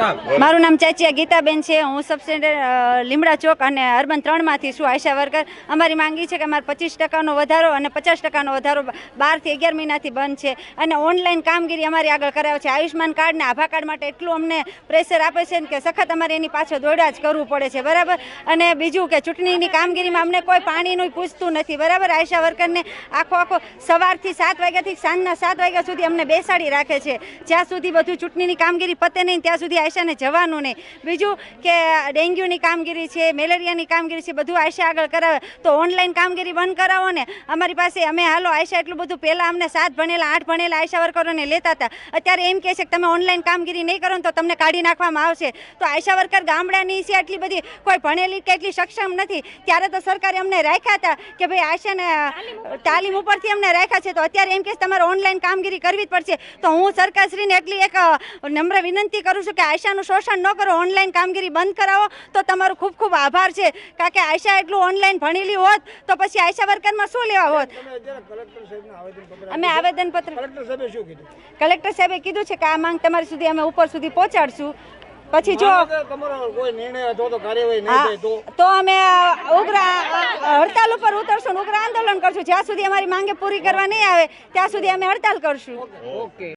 મારું નામ ચાચિયા ગીતાબેન છે. હું સબ સેન્ટર લીમડા ચોક અને અર્બન ત્રણમાંથી છું. આશા વર્કર. અમારી માંગી છે કે અમારે પચીસ ટકાનો વધારો અને પચાસ ટકાનો વધારો બારથી અગિયાર મહિનાથી બંધ છે. અને ઓનલાઈન કામગીરી અમારી આગળ કરાવે છે. આયુષ્માન કાર્ડ ને આભા કાર્ડ માટે એટલું અમને પ્રેશર આપે છે કે સખત અમારે એની પાછળ દોડા જ કરવું પડે છે. બરાબર? અને બીજું કે ચૂંટણીની કામગીરીમાં અમને કોઈ પાણીનું પૂછતું નથી. બરાબર? આશા વર્કરને આખો આખો સવારથી સાત વાગ્યાથી સાંજના સાત વાગ્યા સુધી અમને બેસાડી રાખે છે. જ્યાં સુધી બધું ચૂંટણીની કામગીરી પતે નહીં, ત્યાં સુધી આયશાને જવાનું નહીં. બીજું કે ડેન્ગ્યુની કામગીરી છે મેલેરિયાની કામગીરી છે બધું આયશા આગળ કરાવે. તો ઓનલાઈન કામગીરી બંધ કરાવો ને. અમારી પાસે અમે હાલો આયશા એટલું બધું પહેલાં અમને સાત ભણેલા આઠ ભણેલા આયશા વર્કરોને લેતા હતા. અત્યારે એમ કહે છે કે તમે ઓનલાઈન કામગીરી નહીં કરો ને તો તમને કાઢી નાખવામાં આવશે. તો આયશા વર્કર ગામડાની છે આટલી બધી. કોઈ ભણેલી કે એટલી સક્ષમ નથી. ત્યારે તો સરકારે અમને રાખ્યા હતા કે ભાઈ આયશાને તાલીમ ઉપરથી. અમને રાખ્યા છે. તો અત્યારે એમ કે તમારે ઓનલાઈન કામગીરી કરવી જ પડશે. તો હું સરકારશ્રીને એટલી એક નમ્ર વિનંતી કરું છું કે આયશાનું શોષણ ન કરો ઓનલાઈન કામગીરી બંધ કરાવો તો તમારો ખૂબ ખૂબ આભાર છે. કારણ કે આયશા એટલું ઓનલાઈન ભણેલી હોત તો પછી આયશા વર્કરમાં શું લેવા હોત? તમે અત્યારે કલેક્ટર સાહેબને આવેદનપત્ર અમે આવેદનપત્ર કલેક્ટર સાહેબે કીધું? કલેક્ટર સાહેબે કીધું છે કે આ માંગ તમારી સુધી અમે ઉપર સુધી પહોંચાડશું. પછી જો તો કાર્યવાહી નહીં થાય તો? હા, તો અમે ઉગ્ર હડતાલ ઉપર ઉતરશું ઉગ્ર આંદોલન કરશું. જ્યાં સુધી અમારી માંગે પૂરી કરવા નહીં આવે ત્યાં સુધી અમે હડતાલ કરશું. ઓકે.